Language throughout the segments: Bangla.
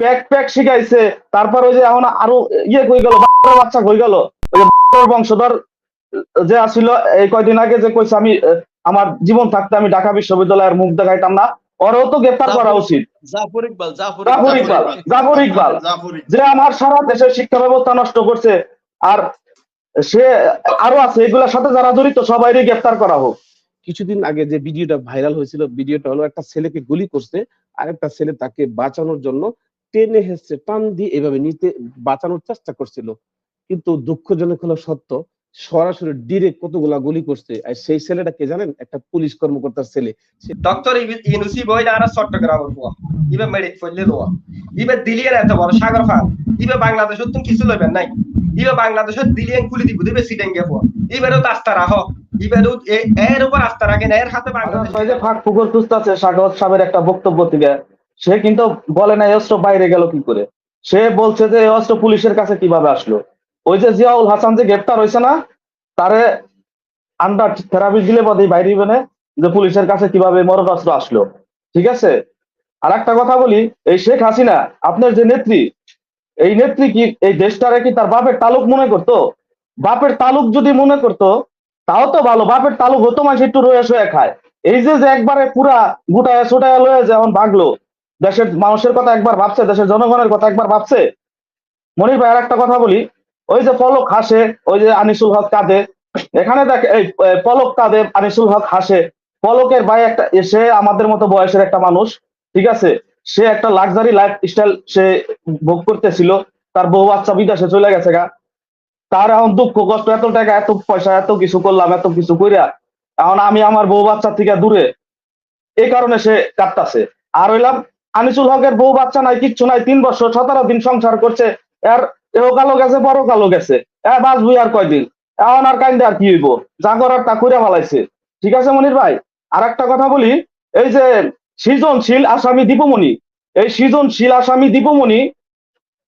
প্যাক প্যাক শিখাইছে। তারপর ওই যে এখন আরও ইয়ে কই গেল বাচ্চা কই গেল। ওই যে বংশধর যে আসিল এই কয়দিন আগে যে কইছে আমি আমার জীবন থাকতে আমি ঢাকা বিশ্ববিদ্যালয়ের মুখ দেখাইতাম না ওরও তো গ্রেপ্তার করা উচিত। জাফর ইকবাল জাফর ইকবাল। জাফর ইকবাল। যে আমার সারা দেশের শিক্ষা ব্যবস্থা নষ্ট করছে আর সে আরও আছে এগুলোর সাথে যারা জড়িত সবাইরই গ্রেপ্তার করা হোক। কিছুদিন আগে যে ভিডিওটা ভাইরাল হয়েছিল ভিডিওটা হলো একটা ছেলেকে গুলি করছে আর একটা ছেলে তাকে বাঁচানোর জন্য টেনে হেসছে টান দিয়ে এভাবে নিতে বাঁচানোর চেষ্টা করছিল। কিন্তু দুঃখজনক হলো সত্য সরাসরি ডিরেক্ট কতগুলা গুলি করছে আর সেই ছেলেটা কে জানেন? একটা পুলিশ কর্মকর্তার ছেলে। ডক্টর ইউনুসি বই আর চট্টগ্রামের বুয়া ইবে মেডিক ফলে লোয়া ইবে দিলিয়ের এত বড় সাগর ফান ইবে বাংলাদেশত তুমি কিছু লইবেন নাই। ইবে বাংলাদেশত দিলিয়ান খুলি দিব দিবে সিটেন গে বুয়া ইবেরও আস্থা রাখো ইবেরও এর উপর আস্থা রাখেন এর হাতে বাংলাদেশ ফাঁক ফুকর খুঁজতেছে সাগর সাহেবের একটা বক্তব্য থেকে। সে কিন্তু বলে না অস্ত্র বাইরে গেল কি করে? সে বলছে যে অস্ত্র পুলিশের কাছে কীভাবে আসলো? ওই যে জিয়াউল হাসান যে গ্রেপ্তার হয়েছে না, তারে আন্ডার থেরাপি দিলে পদে বাইরে হইবে যে পুলিশের কাছে কীভাবে মরণ অস্ত্র আসলো। ঠিক আছে? আর একটা কথা বলি, এই শেখ হাসিনা, আপনার যে নেত্রী, এই নেত্রী কি, এই দেশটারে কি তার বাপের তালুক মনে করতো? বাপের তালুক যদি মনে করতো, তাও তো ভালো, বাপের তালুক হতো মাসে একটু রয়ে শুয়ে খায়। এই যে যে একবারে পুরা গুটায় ছোটায় লয়ে যেমন ভাগলো দেশের মানুষের কথা একবার ভাবছে, দেশের জনগণের কথা একবার ভাবছে। মনির ভাই আর একটা কথা বলি। ওই যে পলক হাসে, ওই যে আনিসুল হক কাঁদে। এখানে দেখ, এই পলক কাঁদে, আনিসুল হক হাসে। পলকের ভাই একটা, সে আমাদের মতো বয়সের একটা মানুষ, ঠিক আছে? সে একটা লাক্সারি লাইফ স্টাইল সে ভোগ করতেছিল। তার বউ বাচ্চা বিদেশে চলে গেছে গা। তার এখন দুঃখ, কষ্ট, এত টাকা, এত পয়সা, এত কিছু করলাম, এত কিছু কইরা। এখন আমি আমার বউ বাচ্চা থেকে দূরে। এই কারণে সে কাটতাছে আর হইলাম আনিসুল হকের বউ বাচ্চা নাই, কিচ্ছু নাই, তিন বছর সতেরো দিন সংসার করছে। এর এও কালো গেছে, বড় কালো গেছে। এ বাঁচবই আর কয়দিন? এখন আর কাইন্দে আর কি হইব? যা করার তা করে ফেলাইছে। ঠিক আছে, মনির ভাই? আর একটা কথা বলি, এই যে সৃজনশীল আসামি দীপমণি, এই সৃজনশীল আসামি দীপমণি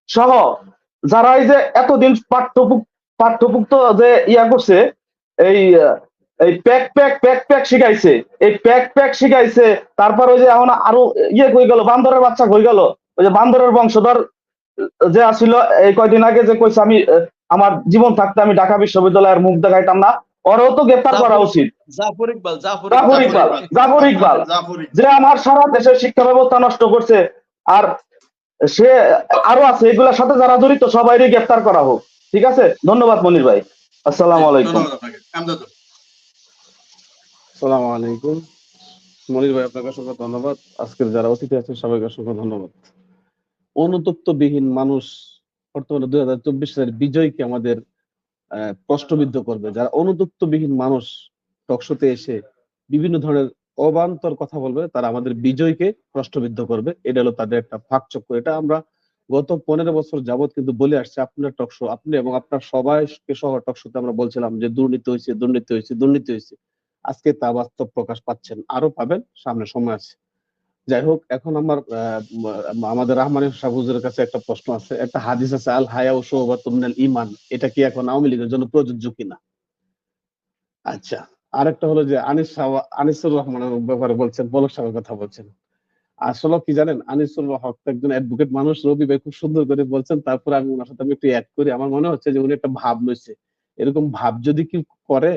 সহ যারা এই যে এতদিন পাঠ্যপুক পাঠ্যপুক্ত যে ইয়া করছে, এই এই প্যাক প্যাক প্যাক প্যাক শিখাইছে। এই প্যাক প্যাক শিখাইছে। তারপর ওই যে এখন আরও ইয়ে কই গেল বান্দরের বাচ্চা কই গেল। ওই যে বান্দরের বংশধর যে আসিল এই কয়দিন আগে যে কইছে আমি আমার জীবন থাকতে আমি ঢাকা বিশ্ববিদ্যালয়ের মুখ দেখাইতাম না ওরও তো গ্রেপ্তার করা উচিত। জাফর ইকবাল জাফর ইকবাল জাফর ইকবাল। যে আমার সারা দেশের শিক্ষা ব্যবস্থা নষ্ট করছে আর সে আরও আছে এগুলোর সাথে যারা জড়িত সবাইরই গ্রেপ্তার করা হোক। ঠিক আছে? ধন্যবাদ মনির ভাই। আসসালামু আলাইকুম। সালাম আলাইকুম। মনির ভাই, আপনাকে অসংখ্য ধন্যবাদ। আজকের যারা অতিথি আছেন, সবাইকে অসংখ্য ধন্যবাদ। অনুতপ্তবিহীন মানুষ বর্তমানে দুই হাজার চব্বিশ সালের বিজয়কে আমাদের প্রশ্নবিদ্ধ করবে। যারা অনুতপ্তবিহীন মানুষ টকশোতে এসে বিভিন্ন ধরনের অবান্তর কথা বলবে, তারা আমাদের বিজয়কে প্রশ্নবিদ্ধ করবে। এটা হলো তাদের একটা ফাঁকচক্র এটা আমরা গত পনেরো বছর যাবত কিন্তু বলে আসছে, আপনার টকশো, আপনি এবং আপনার সবাইকে সহ টকশোতে আমরা বলছিলাম যে দুর্নীতি হয়েছে দুর্নীতি হয়েছে দুর্নীতি হয়েছে। আজকে তা বাস্তব প্রকাশ পাচ্ছেন আরও পাবেন, সামনে সময় আছে। যাই হোক, এখন আমার আমাদের রহমান সাহুজের কাছে একটা প্রশ্ন আছে, একটা হাদিস আছে, আল হায়া ও তুমনাল ইমান এটা কি এখন আওয়ামী লীগের জন্য প্রযোজ্য কিনা? আচ্ছা আরেকটা হলো যে আনিস আনিসুর রহমানের ব্যাপারে বলছেন পলক সাহেবের কথা বলছেন। আসলে কি জানেন, আনিসুর হক একজন অ্যাডভোকেট মানুষ, রবি ভাই খুব সুন্দর করে বলছেন, তারপরে আমি ওনার সাথে আমি একটু অ্যাড করি, আমার মনে হচ্ছে যে উনি একটা ভাব লইছে। এরকম ভাব যদি কেউ করে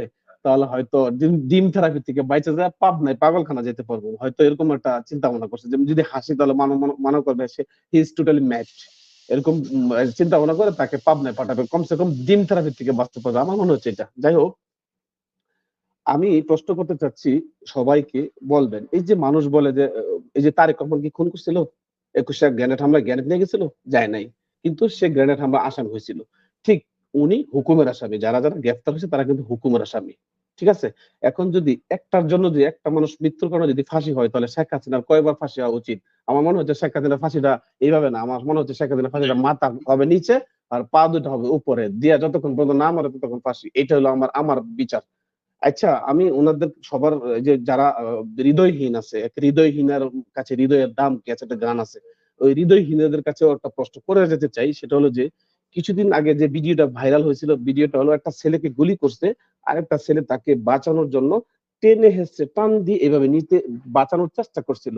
তাহলে হয়তো ডিম- থেরাপি থেকে বাইচে যায় পাব নাই, পাগলখানা যেতে পারব। হয়তো এরকম একটা চিন্তা ভাবনা করছে। যে যদি হাসি, তাহলে মানো মানো- করবে, সে হি ইজ টোটালি ম্যাচ এরকম চিন্তা ভাবনা করে তাকে পাবনায় পাঠাবে। কমসে কম ডিম থেরাপি থেকে বাঁচতে পারবে। আমার মনে হচ্ছে এটা। যাই হোক, আমি প্রশ্ন করতে চাচ্ছি সবাইকে, বলবেন, এই যে মানুষ বলে যে, এই যে তারেক রহমান কি খুন করছিল? একুশে গ্রেনেড হামলা গ্রেনেড নিয়ে গেছিল? যায় নাই। কিন্তু সে গ্রেনেড হামলা আসামি হয়েছিল। ঠিক উনি হুকুমের আসামি। যারা যারা গ্রেফতার হয়েছে, তারা কিন্তু হুকুমের আসামি। ঠিক আছে? এখন যদি একটার জন্য যদি একটা মানুষ মৃত্যুর কারণে যদি ফাঁসি হয় তাহলে শেখ হাসিনার কয়বার ফাঁসি হওয়া উচিত? আমার মনে হচ্ছে শেখ হাসিনার ফাঁসিটা এইভাবে না। আমার মনে হচ্ছে শেখ হাসিনার ফাঁসিটা মাথা হবে নিচে আর পা দুটো হবে উপরে। দিয়া যতক্ষণ পর্যন্ত না মারে ততক্ষণ ফাঁসি। এটা হলো আমার আমার বিচার। আচ্ছা আমি ওনাদের সবার যে যারা হৃদয়হীন আছে এক হৃদয়হীনের কাছে হৃদয়ের দাম কি আছে? একটা গান আছে। ওই হৃদয়হীনদের কাছে একটা প্রশ্ন করে যেতে চাই। সেটা হলো যে কিছুদিন আগে যে ভিডিওটা ভাইরাল হয়েছিল, ভিডিওটা হলো একটা ছেলেকে গুলি করছে আর একটা ছেলে তাকে বাঁচানোর জন্য টেনে হেসছে টান দিয়ে এভাবে নিতে, বাঁচানোর চেষ্টা করছিল।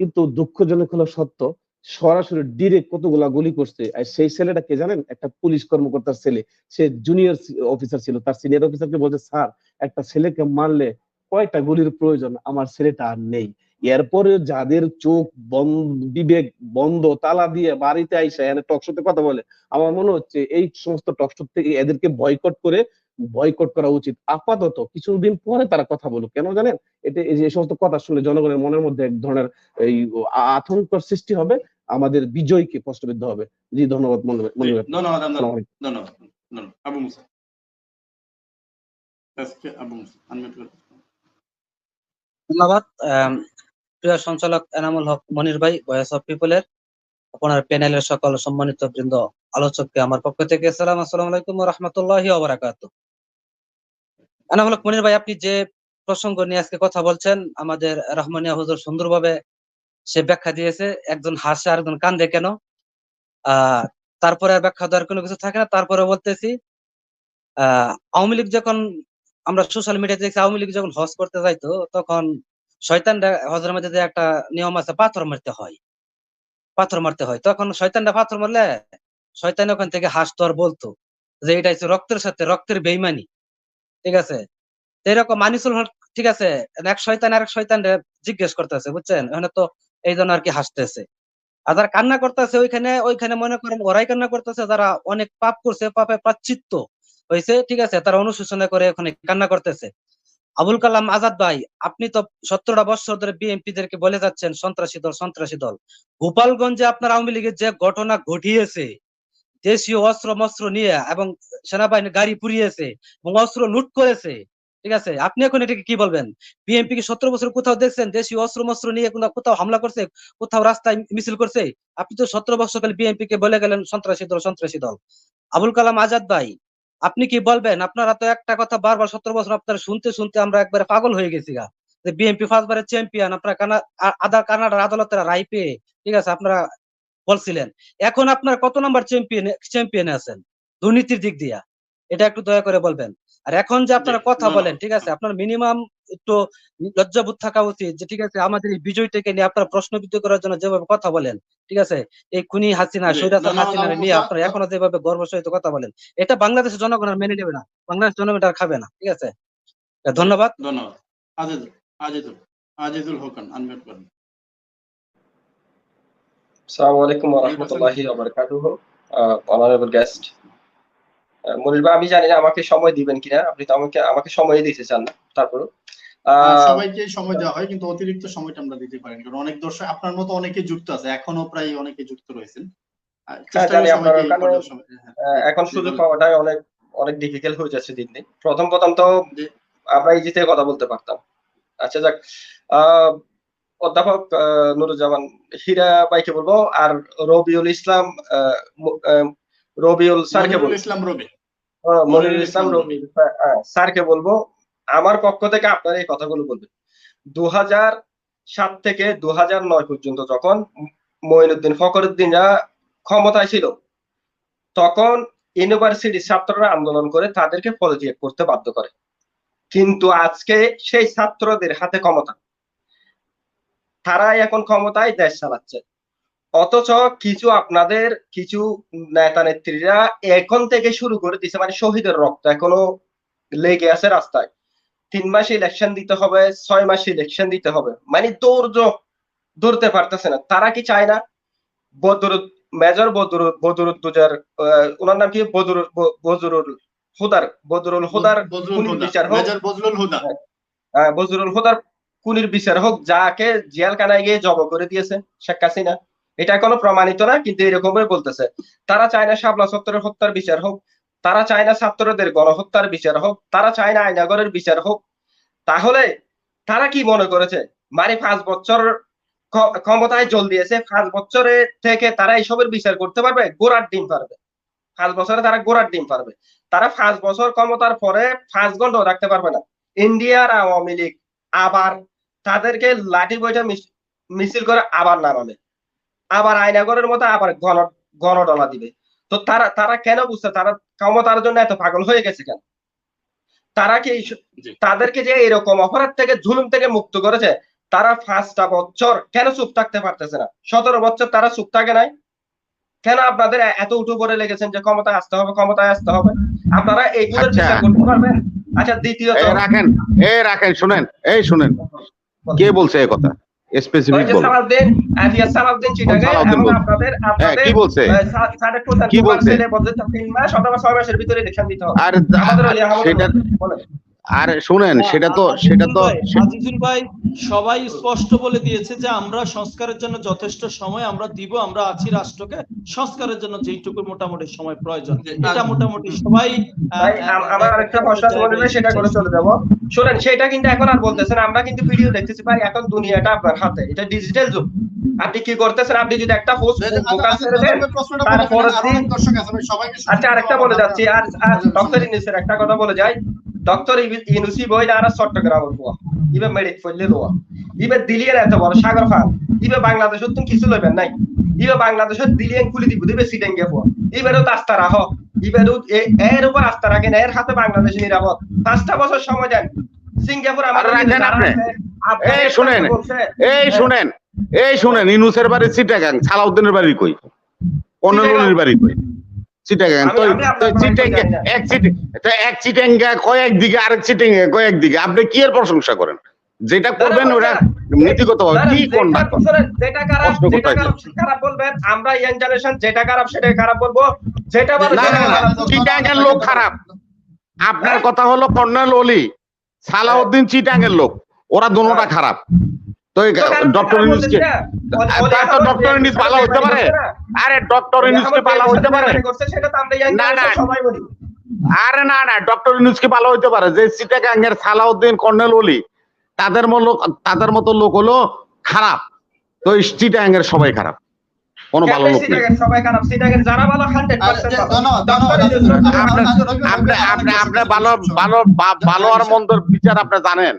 কিন্তু দুঃখজনক হলো সত্য, সরাসরি ডিরেক্ট কতগুলা গুলি করছে, আর সেই ছেলেটা কে জানেন? একটা পুলিশ কর্মকর্তার ছেলে। সে জুনিয়র অফিসার ছিল, তার সিনিয়র অফিসারকে বলছে, স্যার, একটা ছেলেকে মারলে কয়টা গুলির প্রয়োজন? আমার ছেলেটা আর নেই। এরপরে যাদের চোখ বন্ধ বিবেক বন্ধ তালা দিয়ে বাড়িতে আইসা এনে টকশোতে কথা বলে আমার মনে হচ্ছে এই সমস্ত টকশো থেকে এদেরকে বয়কট করে বয়কট করা উচিত। আপাতত কিছুদিন পরে তারা কথা বলুক। কেন জানেন? এটা এই যে সমস্ত কথা শুনলে জনগণের মনের মধ্যে এক ধরনের এই আ- আতঙ্কর সৃষ্টি হবে আমাদের বিজয়কে প্রশ্নবিদ্ধ হবে। জি ধন্যবাদ ধন্যবাদ আপনার ধন্যবাদ ধন্যবাদ আবু মুসা। আবু মুসা ধন্যবাদ প্রিয় সঞ্চালক এনামুল হক, মনির ভাই, ভয়েস অফ পিপলের আপনার প্যানেলের সকল সম্মানিত বৃন্দ, আলোচককে আমার পক্ষ থেকে সালাম, আসসালামু আলাইকুম রহমতুল্লাহি ওবরাকাত এনামুল হক, মনির ভাই, আপনি যে প্রসঙ্গ নিয়ে আজকে কথা বলছেন, আমাদের রহমানিয়া হুজুর সুন্দরভাবে সে ব্যাখ্যা দিয়েছে, একজন হাসে আর একজন কান্দে কেন? তারপরে আর ব্যাখ্যা দেওয়ার কোনো কিছু থাকে না, তারপরে বলতেছি আহ আওয়ামী লীগ যখন আমরা সোশ্যাল মিডিয়াতে দেখছি, আওয়ামী লীগ যখন হজ করতে যাইতো, তখন শয়তানরা হজের মধ্যে একটা নিয়ম আছে, পাথর মারতে হয়। পাথর মারতে হয়। তখন শয়তানরা পাথর মারলে, শয়তান ওখান থেকে হাসতো আর বলতো যে, এটা হচ্ছে রক্তের সাথে, রক্তের বেইমানি। ঠিক আছে? এরকম মানিসুল ঠিক আছে? এক শয়তান আর এক শয়তান জিজ্ঞেস করতেছে, বুঝছেন? এখানে তো এই জন্য আর কি হাসতেছে। আর যারা কান্না করতেছে ওইখানে ওইখানে মনে করেন ওরাই কান্না করতেছে, যারা অনেক পাপ করছে, পাপে প্রাচিত্য হয়েছে ঠিক আছে? তারা অনুশোচনা করে ওখানে কান্না করতেছে। আবুল কালাম আজাদ ভাই, আপনি তো সতেরোটা বছর ধরে বিএনপি দেরকে বলে যাচ্ছেন সন্ত্রাসী দল সন্ত্রাসী দল। গোপালগঞ্জে আপনার আওয়ামী লীগের যে ঘটনা ঘটিয়েছে, দেশীয় অস্ত্র মস্ত্র নিয়ে এবং সেনাবাহিনীর গাড়ি পুড়িয়েছে এবং অস্ত্র লুট করেছে, ঠিক আছে? আপনি এখন এটাকে কি বলবেন? বিএনপি কি সতেরো বছর কোথাও দেখছেন? দেশীয় অস্ত্র মস্ত্র নিয়ে কোথাও হামলা করছে, কোথাও রাস্তায় মিছিল করছে? আপনি তো সতেরো বছর কাল বিএনপি কে বলে গেলেন সন্ত্রাসী দল সন্ত্রাসী দল। আবুল কালাম আজাদ ভাই আপনি কি বলবেন? আপনারা তো একটা কথা বারবার সতেরো বছর আপনারা শুনতে শুনতে আমরা একবারে পাগল হয়ে গেছি গা। যে বিএনপি ফার্স্টবারের চ্যাম্পিয়ন আপনারা আদার কানাডার আদালতের রায় পেয়ে ঠিক আছে আপনারা বলছিলেন। এখন আপনার কত নাম্বার চ্যাম্পিয়ন চ্যাম্পিয়ন আছেন? দুর্নীতির দিক দিয়া। এটা একটু দয়া করে বলবেন। আর এখন যে আপনারা কথা বলেন ঠিক আছে আপনার মিনিমাম একটু লজ্জাবোধ থাকা উচিত যে ঠিক আছে আমাদের এই বিজয়টাকে নিয়ে আপনারা প্রশ্নবিদ্ধ করার জন্য যেভাবে কথা বলেন ঠিক আছে? এই খুনি হাসিনা ধন্যবাদ হাসিনা নিয়ে আপনারা এখনও যেভাবে গর্ব সহিত কথা বলেন এটা বাংলাদেশের জনগণ আর মেনে নেবে না। বাংলাদেশ জনগণ এটা আর খাবে না ঠিক আছে? ধন্যবাদ। ধন্যবাদ। আজিজুল আজিজুল আজিজুল হোসেন আনমিউট করেন। আসসালামু আলাইকুম ওয়া রাহমাতুল্লাহি ওয়া বারাকাতুহু অনারেবল গেস্ট মনির ভাই আমি জানি না আমাকে সময় দিবেন কিনা আপনি তো আমাকে আমাকে সময় দিতে চান না তারপর আর সবাইকে সময় দেওয়া হয় কিন্তু অতিরিক্ত সময়টা আমরা দিতে পারি না। কারণ অনেক দর্শক আপনার মতো অনেকে যুক্ত আছে এখনও প্রায় অনেকে যুক্ত রয়েছেন। সময়- হ্যাঁ, এখন সুযোগ। পাওয়াটাই অনেক অনেক ডিফিকাল্ট হয়ে যাচ্ছে দিন দিন। প্রথম প্রথম তো আমরা ইজিতে কথা বলতে পারতাম। আচ্ছা যাক। অধ্যাপক নুরুজ্জামান হীরা ভাইকে বলব আর রবিউল ইসলাম রবিউল স্যারকে বলব। ইসলাম রবি। মনিরুল ইসলাম রবি। আহ, স্যারকে বলব আমার পক্ষ থেকে আপনারা এই কথাগুলো বলবেন। দু সাত থেকে দু নয় পর্যন্ত যখন মঈনুদ্দিন ফখরুদ্দিনরা ক্ষমতায় ছিল, তখন ইউনিভার্সিটির ছাত্ররা আন্দোলন করে তাদেরকে পদত্যাগ করতে বাধ্য করে। কিন্তু আজকে সেই ছাত্রদের হাতে ক্ষমতা। তারাই এখন ক্ষমতায় দেশ চালাচ্ছে। অথচ কিছু আপনাদের, কিছু নেতা নেত্রীরা এখন থেকে শুরু করে দিচ্ছে মানে শহীদের রক্ত এখনও লেগে আছে রাস্তায়। তিন মাসে ইলেকশন দিতে হবে ছয় মাসে ইলেকশন দিতে হবে। মানে ধৈর্য ধরতে পারতেছে না। তারা কি চায় না? বদরুদ মেজর বদরুদ বদরুদ্দুজার ওনার নাম কি? বদরুল বজরুল হুদার বদরুল হুদার বিচার হোক। হুদা। বজরুল হুদার খুনির বিচার হোক যাকে জেলখানায় গিয়ে জব করে দিয়েছে শেখ হাসিনা। এটা কোনো প্রমাণিত না কিন্তু এরকমই বলতেছে। তারা চায় না শাপলা সত্তরের হত্যার বিচার হোক তারা চায় না ছাত্রদের গণহত্যার বিচার হোক, তারা চায় না আইনাগরের বিচার হোক। তাহলে তারা কি মনে করেছে? মানে পাঁচ বছর ক্ষমতায় জল দিয়েছে, পাঁচ বছরে থেকে তারা এইসবের বিচার করতে পারবে? গোড়ার ডিম পারবে। পাঁচ বছরে তারা গোড়ার ডিম পারবে। তারা পাঁচ বছর ক্ষমতার পরে পাঁচ ঘন্টাও রাখতে পারবে না। ইন্ডিয়ার আওয়ামী লীগ আবার তাদেরকে লাঠি মিস- মিছিল করে আবার নামাবে। আবার আয়নাগরের মতো আবার গণ গণডলা দিবে। তো তারা তারা কেন বুঝছে তারা ক্ষমতার জন্য এত পাগল হয়ে গেছে কেন? তারা কি। তাদেরকে যে এরকম অপরাধ থেকে জুলুম থেকে মুক্ত করেছে তারা পাঁচটা বছর কেন চুপ থাকতে পারতেছে না? সতেরো বছর তারা চুপ থাকে নাই? কেন আপনাদের এত উঠে পড়ে লেগেছেন যে ক্ষমতায় আসতে হবে ক্ষমতায় আসতে হবে? আপনারা এইগুলোর আচ্ছা। বিচার করতে পারবেন? আচ্ছা দ্বিতীয়ত এই রাখেন এই রাখেন শুনেন এই শুনেন। কে বলছে এই কথা? স্পেসিফিক বল। হ্যাঁ কি বলছে? কি বলছে? তিন মাস অথবা ছয় মাসের ভিতরে ইলেকশন দিতে হবে। আর ওই আমাদের সেটা শুনেন সেটা তো সেটা তো আজিজুল ভাই সবাই স্পষ্ট বলে দিয়েছে যে আমরা সংস্কারের জন্য যথেষ্ট সময় আমরা দিব আমরা আছি রাষ্ট্রকে সংস্কারের জন্য যেইটুকু মোটামুটি সময় প্রয়োজন। এটা মোটামুটি সবাই আমার আরেকটা প্রশ্ন মনে সেটা করে চলে যাব। শোনেন সেটা কিন্তু এখন আর বলতেছেন আমরা কিন্তু ভিডিও দেখতেছি ভাই এখন দুনিয়াটা আপনার হাতে এটা ডিজিটাল যুগ। আপনি কি করতেছেন? আপনি যদি একটা পোস্ট ফোকাস করে দেন প্রশ্নটা বলে তারপরে ফেলেন, আরও অনেক দর্শক আছে, আমি সবাইকে আচ্ছা আরেকটা বলে যাচ্ছি আর আর ডক্টর ইনুসের একটা কথা বলে যাই। ডক্টর ইনুসি বই আর চট্টগ্রাম পোয়া ইবে মেডিক ফলে লোয়া ইবে দিলিয়ের এত বড় সাগর ফাল ইবে বাংলাদেশত তুমি কিছু লইবেন নাই ইবে বাংলাদেশত দিলিয়েন খুলি দিব দিবে সিডেঙ্গে পোয়া ইবেরও আস্থা রাখ ইবেরও এর উপর আস্থা রাখেন এর হাতে বাংলাদেশ নিরাপদ পাঁচটা বছর সময় দেন সিঙ্গাপুর আপনি। এই শুনেন, এই শুনেন. এই শুনেন. ইনুসের বাড়ি চিটাগাং সালাউদ্দিনের বাড়ি কই? অন্যের বাড়ি কই? চিটাগাং। তো আমি আপনার তো বাড়ি চিটাগাং জানি না। এক চিটে এক চিটাঙ্গা কয়েক দিকে আরেক চিটাঙ্গা কয়েক দিকে। আপনি কি এর প্রশংসা করেন? যেটা করবেন নীতিগত কি কোন যেটা- খারাপ কষ্ট যেটা খারাপ খারাপ বলবেন আমরা ইয়াং জেনারেশন যেটা খারাপ খারাপ বলব। যেটা লোক খারাপ। আপনার কথা হলো কর্নেল অলি সালাউদ্দিন চিটাঙ্গের লোক। ওরা দোনোটা খারাপ। তো তো ডক্টর ইউনুসকে ওলি- ওলি তো ডক্টর ইউনুস ভালো হতে পারে আরে ডক্টর ইউনুসকে আহমদ হতে পারে করছে সেটা তো আমরা ইয়াং না, না। জেনারেশন সবাই বলি আরে না না ডক্টর ইউনুসকে ভালো হইতে পারে যে চিটাগাংয়ের সালাউদ্দিন কর্নেল অলি তাদের মতো তাদের মতো লোক হলো খারাপ তো চিটাগাংয়ের সবাই খারাপ কোনো ভালো লোক নেই সবাই খারাপ যারা ভালো 100% ভালো। ধন্যবাদ, ডক্টর ধন্যবাদ, ইউনূস- ধন্যবাদ। আপনি আপনি আপনি আপনি ভালো ভালো ভালো আর মন্দর বিচার আপনি জানেন